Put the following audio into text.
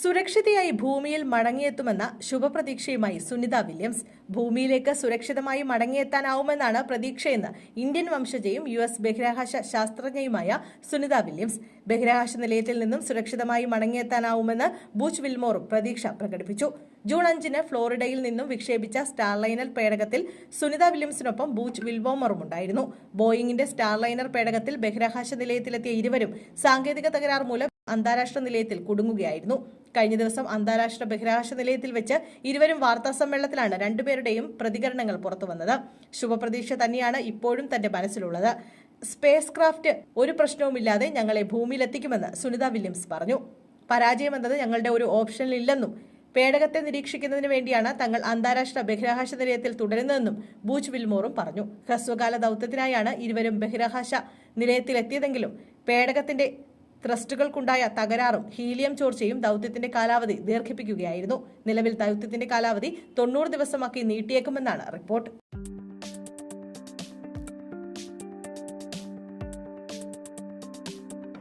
സുരക്ഷിതയായി ഭൂമിയിൽ മടങ്ങിയെത്തുമെന്ന ശുഭപ്രതീക്ഷയുമായി സുനിത വില്യംസ്. ഭൂമിയിലേക്ക് സുരക്ഷിതമായി മടങ്ങിയെത്താനാവുമെന്നാണ് പ്രതീക്ഷയെന്ന് ഇന്ത്യൻ വംശജയും യു എസ് ബഹിരാകാശ ശാസ്ത്രജ്ഞയുമായ സുനിത വില്യംസ്. ബഹിരാകാശ നിലയത്തിൽ നിന്നും സുരക്ഷിതമായി മടങ്ങിയെത്താനാവുമെന്ന് ബൂച്ച് വിൽമോറും പ്രതീക്ഷ പ്രകടിപ്പിച്ചു. ജൂൺ അഞ്ചിന് ഫ്ലോറിഡയിൽ നിന്നും വിക്ഷേപിച്ച സ്റ്റാർലൈനർ പേടകത്തിൽ സുനിത വില്യംസിനൊപ്പം ബൂച്ച് വിൽവോമറും ഉണ്ടായിരുന്നു. ബോയിങ്ങിന്റെ സ്റ്റാർലൈനർ പേടകത്തിൽ ബഹിരാകാശ നിലയത്തിലെത്തിയ ഇരുവരും സാങ്കേതിക തകരാർ മൂലം അന്താരാഷ്ട്ര നിലയത്തിൽ കുടുങ്ങുകയായിരുന്നു. കഴിഞ്ഞ ദിവസം അന്താരാഷ്ട്ര ബഹിരാകാശ നിലയത്തിൽ വെച്ച് ഇരുവരും വാർത്താ സമ്മേളനത്തിലാണ് രണ്ടുപേരുടെയും പ്രതികരണങ്ങൾ പുറത്തുവന്നത്. ശുഭപ്രതീക്ഷ തന്നെയാണ് ഇപ്പോഴും തന്റെ മനസ്സിലുള്ളത്. സ്പേസ് ക്രാഫ്റ്റ് ഒരു പ്രശ്നവുമില്ലാതെ ഞങ്ങളെ ഭൂമിയിലെത്തിക്കുമെന്ന് സുനിത വില്യംസ് പറഞ്ഞു. പരാജയം എന്നത് ഞങ്ങളുടെ ഒരു ഓപ്ഷനിലില്ലെന്നും പേടകത്തെ നിരീക്ഷിക്കുന്നതിന് വേണ്ടിയാണ് തങ്ങൾ അന്താരാഷ്ട്ര ബഹിരാകാശ നിലയത്തിൽ തുടരുന്നതെന്നും ബൂച്ച് വിൽമോറും പറഞ്ഞു. ഹ്രസ്വകാല ദൗത്യത്തിനായാണ് ഇരുവരും ബഹിരാകാശ നിലയത്തിലെത്തിയതെങ്കിലും പേടകത്തിന്റെ ത്രസ്റ്റുകൾക്കുണ്ടായ തകരാറും ഹീലിയം ചോർച്ചയും ദൗത്യത്തിന്റെ കാലാവധി ദീർഘിപ്പിക്കുകയായിരുന്നു. നിലവിൽ ദൗത്യത്തിന്റെ കാലാവധി തൊണ്ണൂറ് ദിവസമാക്കി നീട്ടിയേക്കുമെന്നാണ് റിപ്പോർട്ട്.